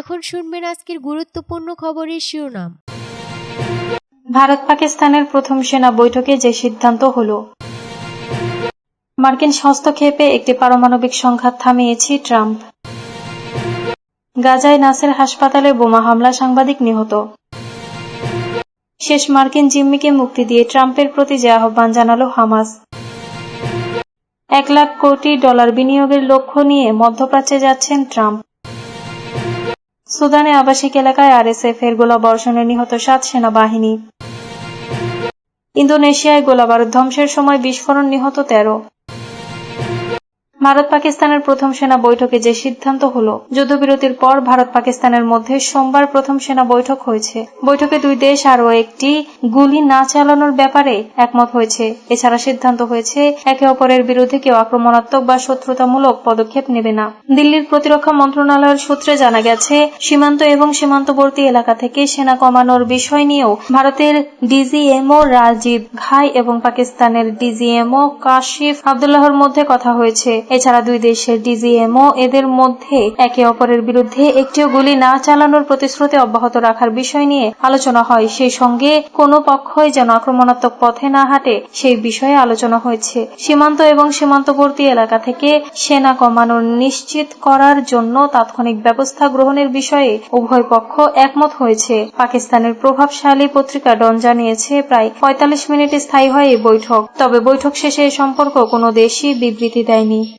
এখন শুনবেন আজকের গুরুত্বপূর্ণ খবরের শিরোনাম। ভারত পাকিস্তানের প্রথম সেনা বৈঠকে যে সিদ্ধান্ত হলো। মার্কিন হস্তক্ষেপে একটি পারমাণবিক সংঘাত থামিয়েছি ট্রাম্প। গাজায় নাসের হাসপাতালে বোমা হামলা সাংবাদিক নিহত। শেষ মার্কিন জিম্মিকে মুক্তি দিয়ে ট্রাম্পের প্রতি যে আহ্বান জানালো হামাস। এক লাখ কোটি ডলার বিনিয়োগের লক্ষ্য নিয়ে মধ্যপ্রাচ্যে যাচ্ছেন ট্রাম্প। সুদানে আবাসিক এলাকায় আরএসএফ এর গোলাবর্ষণে নিহত সাত সেনাবাহিনী। ইন্দোনেশিয়ায় গোলাবারুদ ধ্বংসের সময় বিস্ফোরণ নিহত তেরো। ভারত পাকিস্তানের প্রথম সেনা বৈঠকে যে সিদ্ধান্ত হলো, যুদ্ধবিরতির পর ভারত পাকিস্তানের মধ্যে সোমবার প্রথম সেনা বৈঠক হয়েছে। বৈঠকে দুই দেশ আরও একটি গুলি না চালানোর ব্যাপারে একমত হয়েছে। এছাড়া সিদ্ধান্ত হয়েছে, একে অপরের বিরুদ্ধে কেউ আক্রমণাত্মক বা শত্রুতামূলক পদক্ষেপ নেবে না। দিল্লির প্রতিরক্ষা মন্ত্রণালয়ের সূত্রে জানা গেছে, সীমান্ত এবং সীমান্তবর্তী এলাকা থেকে সেনা কমানোর বিষয় নিয়েও ভারতের ডিজিএমও রাজীব ঘাই এবং পাকিস্তানের ডিজিএমও কাশিফ আবদুল্লাহর মধ্যে কথা হয়েছে। এছাড়া দুই দেশের ডিজিএমও এদের মধ্যে একে অপরের বিরুদ্ধে একটিও গুলি না চালানোর প্রতিশ্রুতি অব্যাহত রাখার বিষয় নিয়ে আলোচনা হয়। সেই সঙ্গে কোনো পক্ষই যেন আক্রমণাত্মক পথে না হাঁটে সেই বিষয়ে আলোচনা হয়েছে। সীমান্ত এবং সীমান্তবর্তী এলাকা থেকে সেনা কমানোর নিশ্চিত করার জন্য তাৎক্ষণিক ব্যবস্থা গ্রহণের বিষয়ে উভয় পক্ষ একমত হয়েছে। পাকিস্তানের প্রভাবশালী পত্রিকা ডন জানিয়েছে, প্রায় পঁয়তাল্লিশ মিনিট স্থায়ী হয় এই বৈঠক। তবে বৈঠক শেষে এ সম্পর্ক কোনো দেশই বিবৃতি দেয়নি।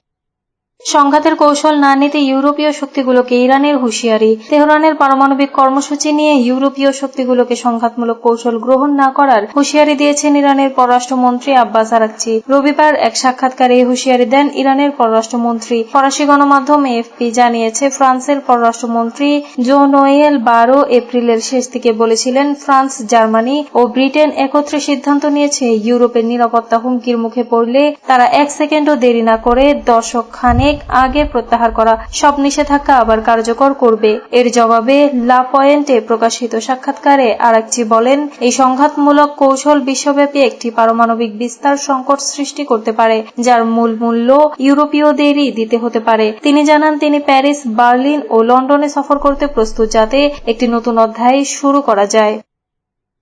সংঘাতের কৌশল না নিতে ইউরোপীয় শক্তিগুলোকে ইরানের হুঁশিয়ারি, তেহরানের পারমাণবিক কর্মসূচি নিয়ে ইউরোপীয় শক্তিগুলোকে সংঘাতমূলক কৌশল গ্রহণ না করার হুঁশিয়ারি দিয়েছেন ইরানের পররাষ্ট্রমন্ত্রী আব্বাস আরাকচি। রবিবার এক সাক্ষাৎকারে এই হুঁশিয়ারি দেন ইরানের পররাষ্ট্রমন্ত্রী। ফরাসি গণমাধ্যম এএফপি জানিয়েছে, ফ্রান্সের পররাষ্ট্রমন্ত্রী জো নোয়েল বারো এপ্রিলের শেষ দিকে বলেছিলেন, ফ্রান্স, জার্মানি ও ব্রিটেন একত্রে সিদ্ধান্ত নিয়েছে, ইউরোপের নিরাপত্তা হুমকির মুখে পড়লে তারা এক সেকেন্ডও দেরি না করে দশক খানেক আগে প্রত্যাহার করা সব নিষেধাজ্ঞা আবার কার্যকর করবে। এর জবাবে লা পয়েন্টে প্রকাশিত সাক্ষাৎকারে আরাকচি বলেন, এই সংঘাতমূলক কৌশল বিশ্বব্যাপী একটি পারমাণবিক বিস্তার সংকট সৃষ্টি করতে পারে, যার মূল মূল্য ইউরোপীয়দেরই দিতে হতে পারে। তিনি জানান, তিনি প্যারিস, বার্লিন ও লন্ডনে সফর করতে প্রস্তুত যাতে একটি নতুন অধ্যায় শুরু করা যায়।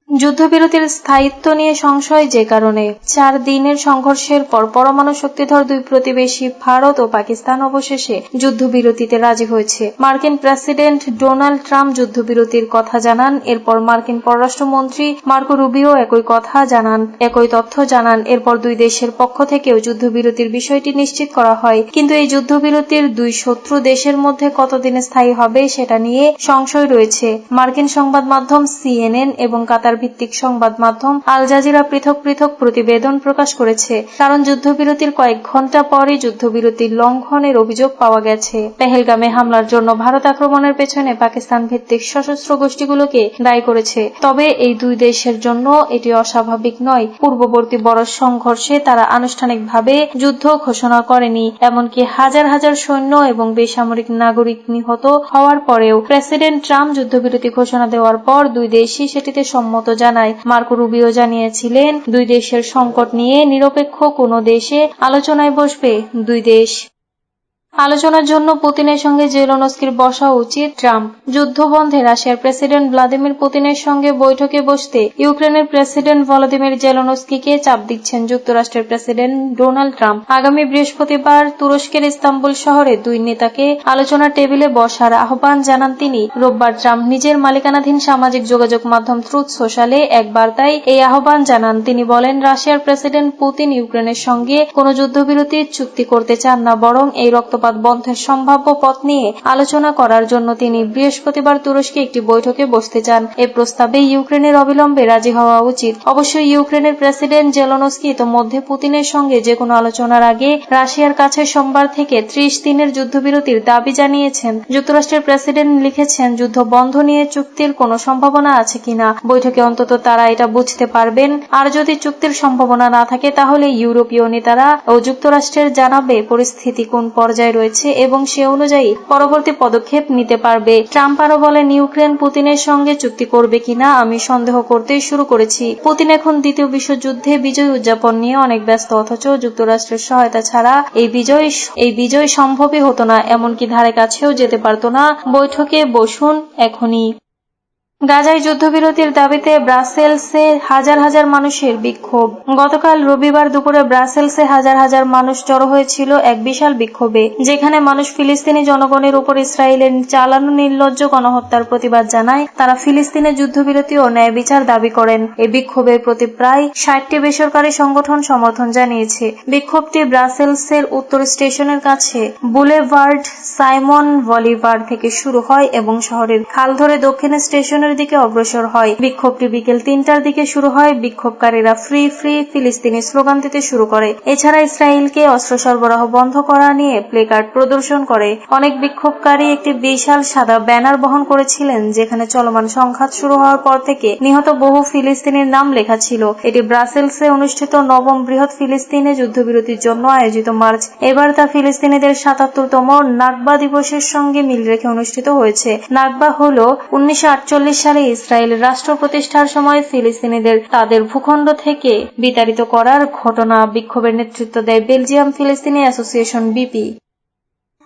যুদ্ধবিরতির স্থায়িত্ব নিয়ে সংশয় যে কারণে চার দিনের সংঘর্ষের পর পরমাণু শক্তিধর দুই প্রতিবেশী ভারত ও পাকিস্তান অবশেষে যুদ্ধবিরতিতে রাজি হয়েছে। মার্কিন প্রেসিডেন্ট ডোনাল্ড ট্রাম্প যুদ্ধবিরতির কথা জানান। এরপর মার্কিন পররাষ্ট্রমন্ত্রী মার্কো রুবিও একই কথা জানান। একই তথ্য জানান, এরপর দুই দেশের পক্ষ থেকেও যুদ্ধবিরতির বিষয়টি নিশ্চিত করা হয়। কিন্তু এই যুদ্ধবিরতির দুই শত্রু দেশের মধ্যে কতদিনে স্থায়ী হবে সেটা নিয়ে সংশয় রয়েছে। মার্কিন সংবাদ মাধ্যম সিএনএন এবং কাতার ভিত্তিক সংবাদ মাধ্যম আল জাজিরা পৃথক পৃথক প্রতিবেদন প্রকাশ করেছে। কারণ যুদ্ধবিরতির কয়েক ঘণ্টা পরে যুদ্ধবিরতির লঙ্ঘনের অভিযোগ পাওয়া গেছে। পেহেলগামে হামলার জন্য ভারত আক্রমণের পেছনে পাকিস্তান ভিত্তিক সশস্ত্র গোষ্ঠীগুলোকে দায়ী করেছে। তবে এই দুই দেশের জন্য এটি অস্বাভাবিক নয়। পূর্ববর্তী বড় সংঘর্ষে তারা আনুষ্ঠানিকভাবে যুদ্ধ ঘোষণা করেনি। এমনকি হাজার হাজার সৈন্য এবং বেসামরিক নাগরিক নিহত হওয়ার পরেও প্রেসিডেন্ট ট্রাম্প যুদ্ধবিরতি ঘোষণা দেওয়ার পর দুই দেশই সেটিতে সম্মত জানায়। মার্কো রুবিও জানিয়েছিলেন, দুই দেশের সংকট নিয়ে নিরপেক্ষ কোনো দেশে আলোচনায় বসবে দুই দেশ। আলোচনার জন্য পুতিনের সঙ্গে জেলোনস্কির বসা উচিত ট্রাম্প। যুদ্ধবন্ধে রাশিয়ার প্রেসিডেন্ট ভ্লাদিমির পুতিনের সঙ্গে বৈঠকে বসতে ইউক্রেনের প্রেসিডেন্ট ভলোদিমির জেলোনস্কিকে চাপ দিচ্ছেন যুক্তরাষ্ট্রের প্রেসিডেন্ট ডোনাল্ড ট্রাম্প। আগামী বৃহস্পতিবার তুরস্কের ইস্তাম্বুল শহরে দুই নেতাকে আলোচনার টেবিলে বসার আহ্বান জানান তিনি। রোববার ট্রাম্প নিজের মালিকানাধীন সামাজিক যোগাযোগ মাধ্যম ট্রুথ সোশ্যালে এক বার্তায় এই আহ্বান জানান। তিনি বলেন, রাশিয়ার প্রেসিডেন্ট পুতিন ইউক্রেনের সঙ্গে কোনো যুদ্ধবিরতির চুক্তি করতে চান না, বরং এই রক্তপাত বন্ধের সম্ভাব্য পথ নিয়ে আলোচনা করার জন্য তিনি বৃহস্পতিবার তুরস্কে একটি বৈঠকে বসতে চান। এ প্রস্তাবে ইউক্রেনের অবিলম্বে রাজি হওয়া উচিত। অবশ্যই ইউক্রেনের প্রেসিডেন্ট জেলনস্কি ইতোমধ্যে পুতিনের সঙ্গে যে কোনো আলোচনার আগে রাশিয়ার কাছে সোমবার থেকে ত্রিশ দিনের যুদ্ধবিরতির দাবি জানিয়েছেন। যুক্তরাষ্ট্রের প্রেসিডেন্ট লিখেছেন, যুদ্ধ বন্ধ নিয়ে চুক্তির কোনো সম্ভাবনা আছে কিনা? বৈঠকে অন্তত তারা এটা বুঝতে পারবেন। আর যদি চুক্তির সম্ভাবনা না থাকে, তাহলে ইউরোপীয় নেতারা ও যুক্তরাষ্ট্রের জানাবে পরিস্থিতি কোন পর্যায়ে রয়েছে এবং সে অনুযায়ী পরবর্তী পদক্ষেপ নিতে পারবে। ট্রাম্প আরও বলেন, ইউক্রেন পুতিনের সঙ্গে চুক্তি করবে কিনা আমি সন্দেহ করতে শুরু করেছি। পুতিন এখন দ্বিতীয় বিশ্বযুদ্ধে বিজয় উদযাপন নিয়ে অনেক ব্যস্ত, অথচ যুক্তরাষ্ট্রের সহায়তা ছাড়া এই বিজয় এই বিজয় সম্ভবই হতো না, এমনকি ধারে কাছেও যেতে পারত না। বৈঠকে বসুন এখনই। গাজায় যুদ্ধবিরতির দাবিতে ব্রাসেলসে হাজার হাজার মানুষের বিক্ষোভ। গতকাল রবিবার দুপুরে ব্রাসেলসে হাজার হাজার মানুষ জড়ো হয়েছিল এক বিশাল বিক্ষোভে, যেখানে মানুষ ফিলিস্তিনি জনগণের উপর ইসরায়েলের চালানো নির্লজ্জ গণহত্যার প্রতিবাদ জানায়। তারা ফিলিস্তিনে যুদ্ধবিরতি ও ন্যায় বিচার দাবি করেন। এই বিক্ষোভের প্রতি প্রায় ষাটটি বেসরকারি সংগঠন সমর্থন জানিয়েছে। বিক্ষোভটি ব্রাসেলসের উত্তর স্টেশনের কাছে বুলেভার্ড সাইমন বলিভার থেকে শুরু হয় এবং শহরের খাল ধরে দক্ষিণে স্টেশনের দিকে অগ্রসর হয়। বিক্ষোভটি বিকেল তিনটার দিকে শুরু হয়। বিক্ষোভকারীরা ফ্রি ফ্রি ফিলিস্তিনি স্লোগান দিতে শুরু করে। এছাড়া ইসরায়েলকে অস্ত্র সরবরাহ বন্ধ করা নিয়ে প্লেকার্ড প্রদর্শন করে। অনেক বিক্ষোভকারী একটি বিশাল সাদা ব্যানার বহন করেছিলেন, যেখানে চলমান সংঘাত শুরু হওয়ার পর থেকে নিহত বহু ফিলিস্তিনির নাম লেখা ছিল। এটি ব্রাসেলসে অনুষ্ঠিত নবম বৃহৎ ফিলিস্তিনে যুদ্ধবিরতির জন্য আয়োজিত মার্চ। এবার তা ফিলিস্তিনিদের সাতাত্তরতম নাকবা দিবসের সঙ্গে মিল রেখে অনুষ্ঠিত হয়েছে। নাকবা হল উনিশশো সালে ইসরায়েল রাষ্ট্র প্রতিষ্ঠার সময় ফিলিস্তিনিদের তাদের ভূখণ্ড থেকে বিতাড়িত করার ঘটনা বিক্ষোভের নেতৃত্ব দেয় বেলজিয়াম ফিলিস্তিনি অ্যাসোসিয়েশন বিপি।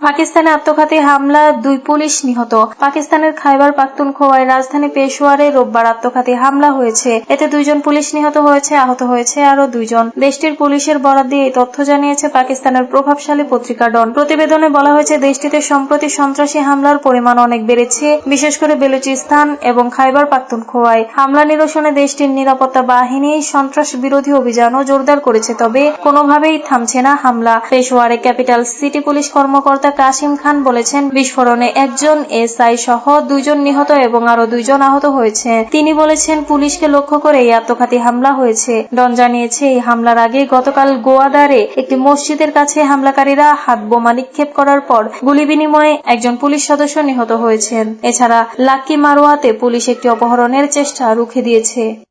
পাকিস্তানে আত্মঘাতী হামলা দুই পুলিশ নিহত। পাকিস্তানের খাইবার পাখতুনখোয়ায় রাজধানী পেশোয়ারে রোববার আত্মঘাতী হামলা হয়েছে। এতে দুইজন পুলিশ নিহত হয়েছে, আহত হয়েছে আরও দুইজন। দেশটির পুলিশের বরাদ দিয়ে এই তথ্য জানিয়েছে পাকিস্তানের প্রভাবশালী পত্রিকা ডন প্রতিবেদনে বলা হয়েছে, দেশটিতে সম্প্রতি সন্ত্রাসী হামলার পরিমাণ অনেক বেড়েছে, বিশেষ করে বেলুচিস্তান এবং খাইবার পাখতুনখোয়ায়। হামলা নিরসনে দেশটির নিরাপত্তা বাহিনী সন্ত্রাস বিরোধী অভিযানও জোরদার করেছে, তবে কোনোভাবেই থামছে না হামলা। পেশোয়ারে ক্যাপিটাল সিটি পুলিশ কর্মকর্তা কাসিম খান বলেছেন, বিস্ফোরণে একজন এসআই সহ দুইজন নিহত এবং আরও দুইজন আহত হয়েছে। তিনি বলেছেন, পুলিশকে লক্ষ্য করে এই আত্মঘাতী হামলা হয়েছে। ডন জানিয়েছে, এই হামলার আগে গতকাল গোয়াদারে একটি মসজিদের কাছে হামলাকারীরা হাত বোমা নিক্ষেপ করার পর গুলি বিনিময়ে একজন পুলিশ সদস্য নিহত হয়েছেন। এছাড়া লাক্কি মারোয়াতে পুলিশ একটি অপহরণের চেষ্টা রুখে দিয়েছে।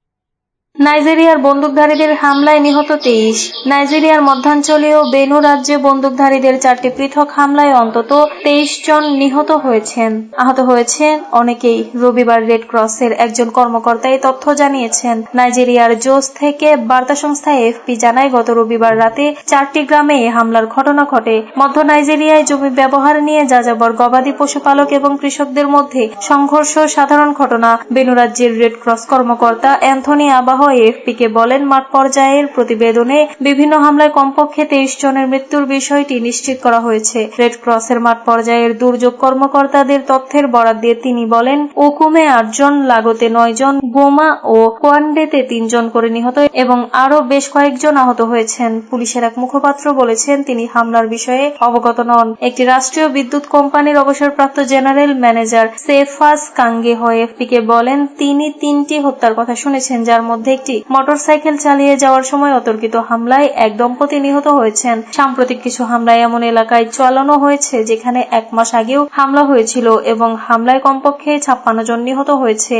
নাইজেরিয়ার বন্দুকধারীদের হামলায় নিহত তেইশ। নাইজেরিয়ার মধ্যাঞ্চলীয় বেনু রাজ্যে বন্দুকধারীদের চারটি পৃথক হামলায় অন্তত তেইশ জন নিহত হয়েছেন। আহত হয়েছেন অনেকেই। রবিবার রেড ক্রসের একজন কর্মকর্তা এই তথ্য জানিয়েছেন। নাইজেরিয়ার জোস থেকে বার্তা সংস্থা এফপি জানায়, গত রবিবার রাতে চারটি গ্রামে এই হামলার ঘটনা ঘটে। মধ্য নাইজেরিয়ায় জমি ব্যবহার নিয়ে যাযাবর গবাদি পশুপালক এবং কৃষকদের মধ্যে সংঘর্ষ সাধারণ ঘটনা। বেনু রাজ্যের রেড ক্রস কর্মকর্তা অ্যান্থনি আবাহ এফপি কে বলেন, মাঠ পর্যায়ের প্রতিবেদনে বিভিন্ন হামলায় কমপক্ষে তেইশ জনের মৃত্যুর বিষয়টি নিশ্চিত করা হয়েছে। রেড ক্রসের মাঠ পর্যায়ের দুর্যোগ কর্মকর্তাদের তথ্যের বরাদ দিয়ে তিনি বলেন উকুমে আটজন, লাগোতে নয় জন গোমা ও কোয়ান্ডেতে তিনজন করে নিহত এবং আরও বেশ কয়েকজন আহত হয়েছেন। পুলিশের এক মুখপাত্র বলেছেন, তিনি হামলার বিষয়ে অবগত নন। একটি রাষ্ট্রীয় বিদ্যুৎ কোম্পানির অবসরপ্রাপ্ত জেনারেল ম্যানেজার সেফাস কাঙ্গে হয়ে এফপি কে বলেন, তিনি তিনটি হত্যার কথা শুনেছেন, যার মধ্যে একটি মোটরসাইকেল চালিয়ে যাওয়ার সময় অতর্কিত হামলায় এক দম্পতি নিহত হয়েছেন। সাম্প্রতিক কিছু হামলায় এমন এলাকায় চালানো হয়েছে যেখানে এক মাস আগেও হামলা হয়েছিল এবং হামলায় কমপক্ষে ছাপ্পান্ন জন নিহত হয়েছে।